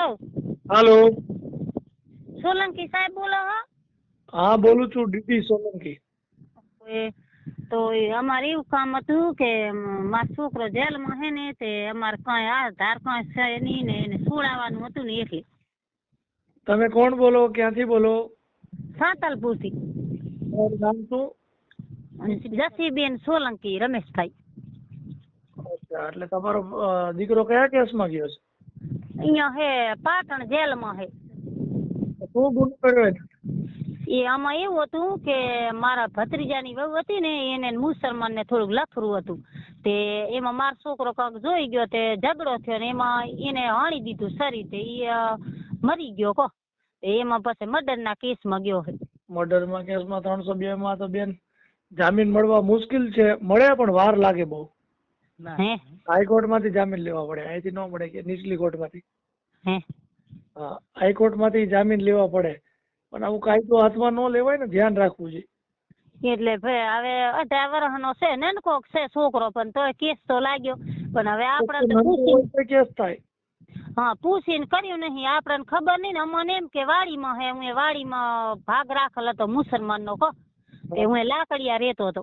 Hello હાલો. સોલંકી સાહેબ બોલો હો. હા બોલું છું ડીટી સોલંકી. તો અમારે એવું કામ હતું કે મારો છોકરો જેલમાં હે ને તે અમારે કાંઈ આધાર કાંઈ છે નહીં ને એને છોડાવવાનું હતું ને એટલે. તમે કોણ બોલો? ક્યાંથી બોલો? સાંતલપુરથી. નામ શું? જસીબેન સોલંકી રમેશભાઈ. અચ્છા એટલે તમારો દીકરો કયા કેસમાં ગયો છે? અહીંયા હે પાટણ જેલમાં હે. શું ગુનો કર્યો? એ? આમાં એવું હતું કે મારા ભત્રીજાની વહુ હતી ને એને મુસલમાન ને થોડુંક લફરું હતું. તે એમાં મારો છોકરો કાંક જોઈ ગયો તે ઝઘડો થયો ને એમાં એને હાણી દીધું સરી તે એ મરી ગયો કો એમાં પછી મર્ડરના કેસમાં ગયો મર્ડરમાં કેસમાં ત્રણસો બે માં તો બેન જામીન મળવા મુશ્કેલ છે મળે પણ વાર લાગે બહુ. હે હાઈકોર્ટમાંથી જામીન લેવા પડે. અહીંથી ન મળે કે નીચલી કોર્ટમાંથી હાઈકોર્ટમાંથી જામીન લેવા પડે. પણ આવું કાયદો હાથમાં ન લેવાય ને ધ્યાન રાખવું જોઈએ એટલે ભાઈ હવે અઢાર વર્ષનો છે ને કોક છે છોકરો પણ તોય કેસ તો લાગ્યો. પણ હવે આપણે તો તો કેસ થાય. હા પૂછીને કર્યું નહીં. આપણને ખબર નહીં ને અમને એમ કે વાડીમાં હે હું એ વાડીમાં ભાગ રાખેલ હતો મુસલમાનનો કો તે હું એ લાકડિયા રહેતો હતો.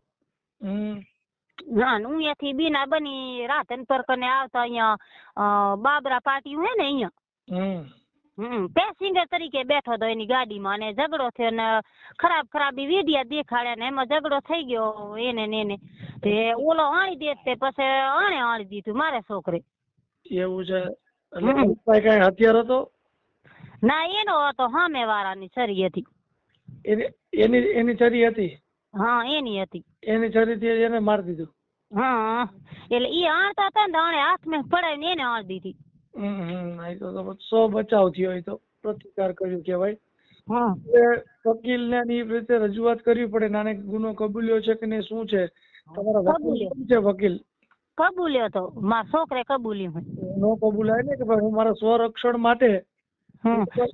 હમ અહીંયાથી બીના બની રાધનપર કને આવતા અહીંયા બાબરા પાટિયું હે ને અહીંયા? હમ. હમ પેસેન્જર તરીકે બેઠો હતો એની ગાડીમાં અને ઝઘડો થયો ને ખરાબ ખરાબ વિડિયા દેખાડ્યા ને એમાં ઝઘડો થઈ ગયો એને ને એને. તે ઓલો આણી દે તે પછી આણે આણી દીધું મારે છોકરે. એવું છે? એટલે હમ. પપ્પાએ હથિયાર હતો? ના એનો હતો સામે વાળાની છરી હતી. એની એની એની છરી હતી? હા એની હતી. એની છરીથી એને માર દીધું. હા એટલે ઈ આણતા હતા ને તો હાથ હાથમાં પડાવીને એને આણ દીધી. હમ હમ તો સો બચાવ થયો એ તો પ્રતિકાર કર્યો કહેવાય. વકીલને ની રીતે રજૂઆત કરવી પડે નાને ગુનો કબૂલ્યો છે કે નહીં શું છે? તમારા વકીલ છે વકીલ? કબૂલ્યો તો માર છોકરે કબૂલ્યું નો કબૂલાય ને કે ભાઈ હું મારા સ્વરક્ષણ માટે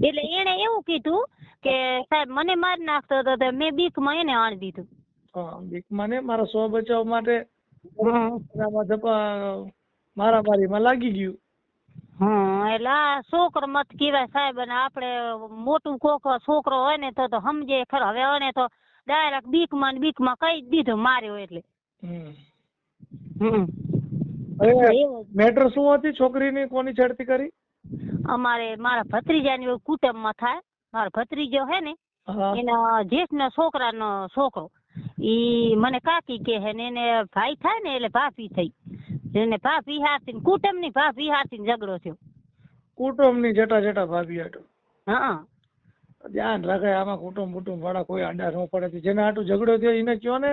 એટલે એને એવું કીધું કે સાહેબ મને મારી નાખતો હતો તો મેં બીકમાં એને આણી દીધું. હા બીકમાં ને? મારા સ્વ બચાવ માટે મારામારીમાં લાગી ગયું. હા એટલે આ છોકરો મત કહેવાય સાહેબ અને આપણે મોટું કોક છોકરો હોય ને તો તો સમજે ખરો. હવે એને તો ડાયરેક્ટ બીકમાં ને બીકમાં કહી કઈ દીધું માર્યો એટલે. હમ. મેટર શું હતી છોકરીની? કોની છેડતી કરી? અમારે મારા ભત્રીજાની કુટુંબમાં થાય. મારો ભત્રીજો હે ને એના જેઠના છોકરાનો છોકરો. ઈ મને કાકી કે હે ને એને ભાઈ થાય ને એટલે ભાભી થઈ. એને ભાભી હાથી કુટુંબની ભાભી હાથી ઝઘડો થયો. કુટુંબની જટા જટા ભાભી હાટો. હા. ધ્યાન રાખે આમાં કુટુંબ કુટુંબ વાળા કોઈ આડા ન પડે. જેના આટું ઝઘડો થયો એને કયો ને?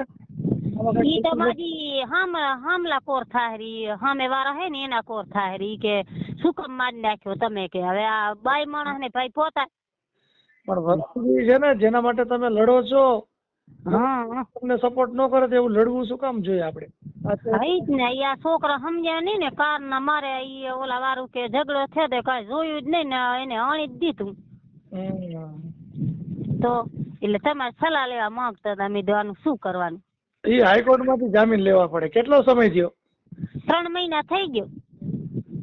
ઈ તો કુટુંબ- હામ હામલા કોર થાહરી હામે વાળા હે ને એના કોર થાહરી કે શું કામ મારી નાખ્યો તમે કે. હવે આ બાઈ માણસ ને ભાઈ પોતા પણ વસ્તુ એ છે ને જેના માટે તમે લડો છો હા. તમને સપોર્ટ ન કરે તો એવું લડવું શું કામ જોઈએ આપણે? ને આ છોકરા સમજ્યા નહીં ને કાર ના મારે ઓલા વારું કે ઝઘડો થયો તો કઈ જોયું જ નહીં ને એને અણી જ દીધું. તો એટલે તમારે સલાહ લેવા માંગતા હતા મેં કીધું શું કરવાનું? હાઈકોર્ટમાંથી જામીન લેવા પડે. કેટલો સમય થયો? ત્રણ મહિના થઈ ગયો.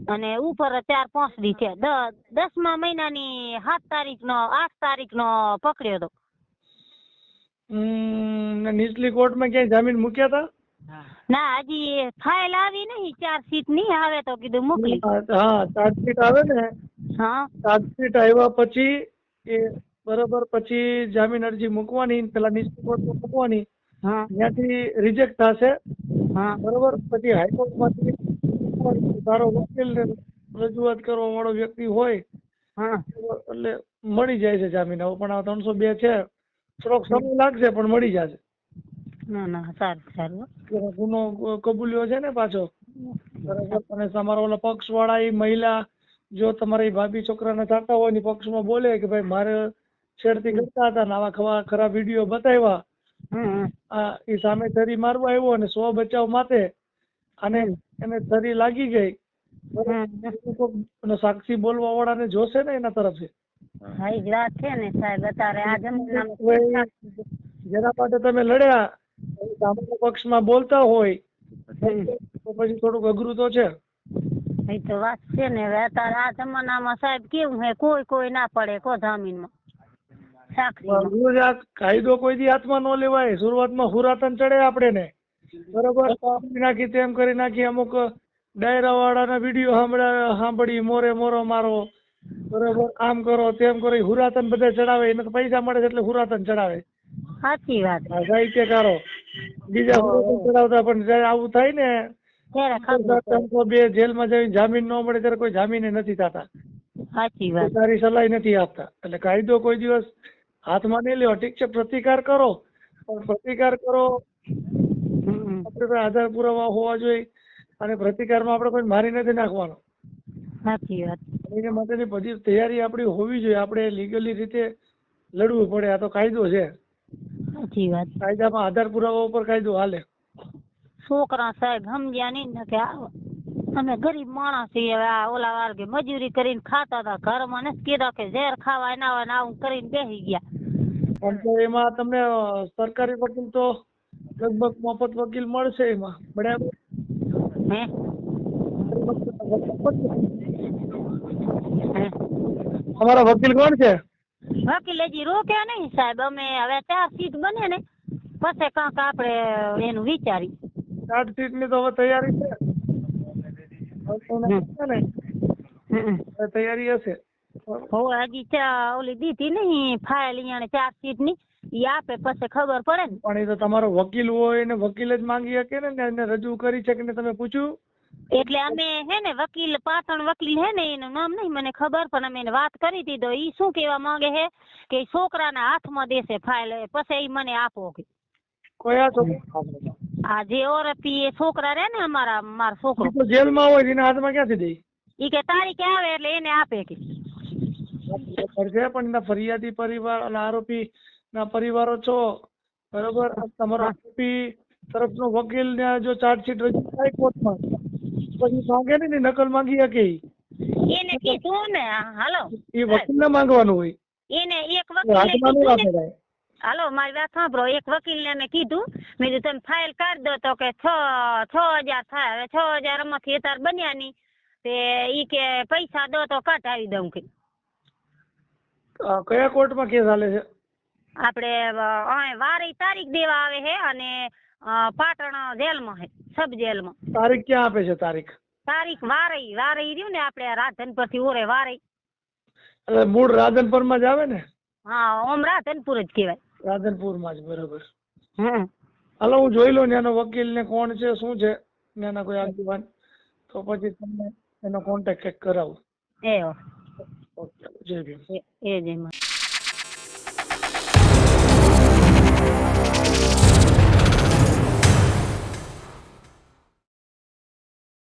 અને ઉપર ચાર પાંચ દી છે દસમા મહિનાની સાત તારીખ નો આઠ તારીખ નો પકડ્યો હતો. ને નીચલી કોર્ટમાં ક્યાંય જામીન મૂક્યા હતા ના હજી ફાઇલ આવી નહીં ચાર સીટ નહીં આવે તો કીધું મોકલી. હા ચાર્જશીટ આવે ને? હા. ચાર્જશીટ આવ્યા પછી એ બરોબર પછી જામીન અરજી મૂકવાની પેલા નીચલી કોર્ટમાં મૂકવાની. હા. ત્યાંથી રિજેક્ટ થશે. હા. બરોબર પછી હાઈકોર્ટમાંથી તારો વકીલ ને રજૂઆત કરવા વાળો વ્યક્તિ હોય હા. એટલે મળી જાય છે જામીન. આવો પણ આ ત્રણસો બે છે થોડોક સમય લાગશે પણ મળી જશે. ના ના સારું સારું. ગુનો કબૂલ્યો છે ને પાછો? બરાબર. અને તમારા ઓલા પક્ષ વાળા એ મહિલા જો તમારી ભાભી છોકરાને થતા હોય ને પક્ષમાં બોલે કે ભાઈ મારે છેડતી કરતા હતા ને આવા ખવા ખરા વીડિયો બતાવ્યા. આ એ સામે ધરી મારવા આવ્યો અને સ્વ બચાવ માટે અને એને ધરી લાગી ગઈ. સાક્ષી બોલવા વાળા ને જોશે ને એના તરફથી? છે ને સાહેબ અત્યારે આ જમાનામાં જેના માટે તમે લડ્યા સામાન્ય સામેના પક્ષમાં બોલતા હોય તો પછી થોડુંક અઘરું તો છે. એ તો વાત છે ને હવે અત્યારે આ જમાનામાં સાહેબ કેવું હે? કોઈ કોઈ ના પડે કો જામીનમાં. માં કાયદો કોઈ દી હાથમાં ન લેવાય. શરૂઆતમાં હુરાતન ચડે આપણે ને બરોબર? નાખી તેમ કરી નાખી અમુક ડાયરા વાળાના વીડિયો સાંભળ્યા સાંભળી મોરે મોરો મારો. બરોબર? આમ કરો તેમ કરો હુરાતન બધા ચડાવે એને તો પૈસા મળે છે એટલે હુરાતન ચડાવે. સાચી વાત. સાહિત્યકારો. બીજા હુરાતન ચડાવતા પણ જયારે આવું થાય ને બે જેલમાં જઈને જામીન ન મળે ત્યારે કોઈ જામીને નથી થતા. સાચી વાત. તારી સલાહ નથી આપતા. એટલે કાયદો કોઈ દિવસ હાથમાં નહીં લેવો ઠીક છે પ્રતિકાર કરો. પણ પ્રતિકાર કરો. આપણે આધાર પુરાવા હોવા જોઈએ અને પ્રતિકારમાં આપણે કોઈ મારી નથી નાખવાનો. સાચી વાત. એના માટેની બધી તૈયારી આપણી હોવી જોઈએ. આપણે લીગલી રીતે લડવું પડે. આ તો કાયદો છે. સાચી વાત. કાયદામાં આધાર પુરાવા ઉપર કાયદો હાલે. છોકરા સાહેબ સમજ્યા નહીં ને કે અમે ગરીબ માણસ છીએ. હવે આ ઓલા વાળગે મજૂરી કરીને ખાતા હતા ઘરમાં નથી કીધા કે ઝેર ખાવા એના આવે કરીને બેસી ગયા. એમાં તમને સરકારી વકીલ તો લગભગ મફત વકીલ મળશે એમાં બરાબર? હે હે વકીલ કોણ છે? વકીલ હજી રોક્યા નહીં સાહેબ અમે હવે ચાર સીટ બને ને પછી કાંક આપણે એનું વિચારી સીટની તો હવે તૈયારી છે. તૈયારી હશે. હવે હજી ઓલી દીધી નહીં ફાઇલ અહીંયા ચાર સીટની ઈ આપે પછી ખબર પડે ને. પણ એ તો તમારો વકીલ હોય ને વકીલ જ માંગી શકે ને ને એને રજૂ કરી છે કે ને તમે પૂછ્યું? એટલે અમે હે ને વકીલ પાટણ વકીલ હે ને એનું નામ નહીં મને ખબર પણ અમે એને વાત કરી દીધો. ઈ શું કેવા માંગે હે કે છોકરાના હાથમાં દેશે ફાઇલ પછી ઈ મને આપો કે. કયા છો આ જે ઓરપી એ છોકરા રહે ને અમારા મારો છોકરો. તો જેલમાં હોય એના હાથમાં ક્યાંથી દે? ઈ કે તારીખ આવે એટલે એને આપે કે. પણ ફરિયાદી પરિવાર અને આરોપી ના પરિવારો છો બરોબર? તમારો આરોપી તરફનો વકીલ ને જો ચાર્જશીટ રજૂ થાય કોર્ટમાં પછી માંગે ને નકલ માંગી શકે. એને કીધું ને હાલો એ માંગવાનું હોય. એને એક વકીલે ને. મારી વાત સાંભળો એક વકીલને મેં કીધું મેં કીધું તમે ફાઇલ કાઢ દો તો કે છ છ હજાર થાય હવે છ હજાર આમાંથી અત્યારે બન્યા નહીં તે ઈ કે પૈસા દો તો કઢાવી દઉં કે. કયા કોર્ટમાં કેસ હાલે છે? આપણે વારી તારીખ દેવા આવે છે અને પાટણ જેલમાં છે સબ જેલમાં. તારીખ ક્યાં આપે છે તારીખ? તારીખ વારઈ વારઈ રહ્યું ને આપણે રાધનપુરથી ઓરે વારઈ એટલે મૂળ રાધનપુરમાં જ આવે ને? હા ઓમ રાધનપુર જ કહેવાય. રાધનપુરમાં જ બરોબર. હમ. હાલો હું જોઈ લઉં એનો વકીલ ને કોણ છે શું છે એના કોઈ આગેવાન. તો પછી તમને એનો કોન્ટેક્ટ કરાવું. એ ઓકે જય ભીમ. એ- એ જ એમાં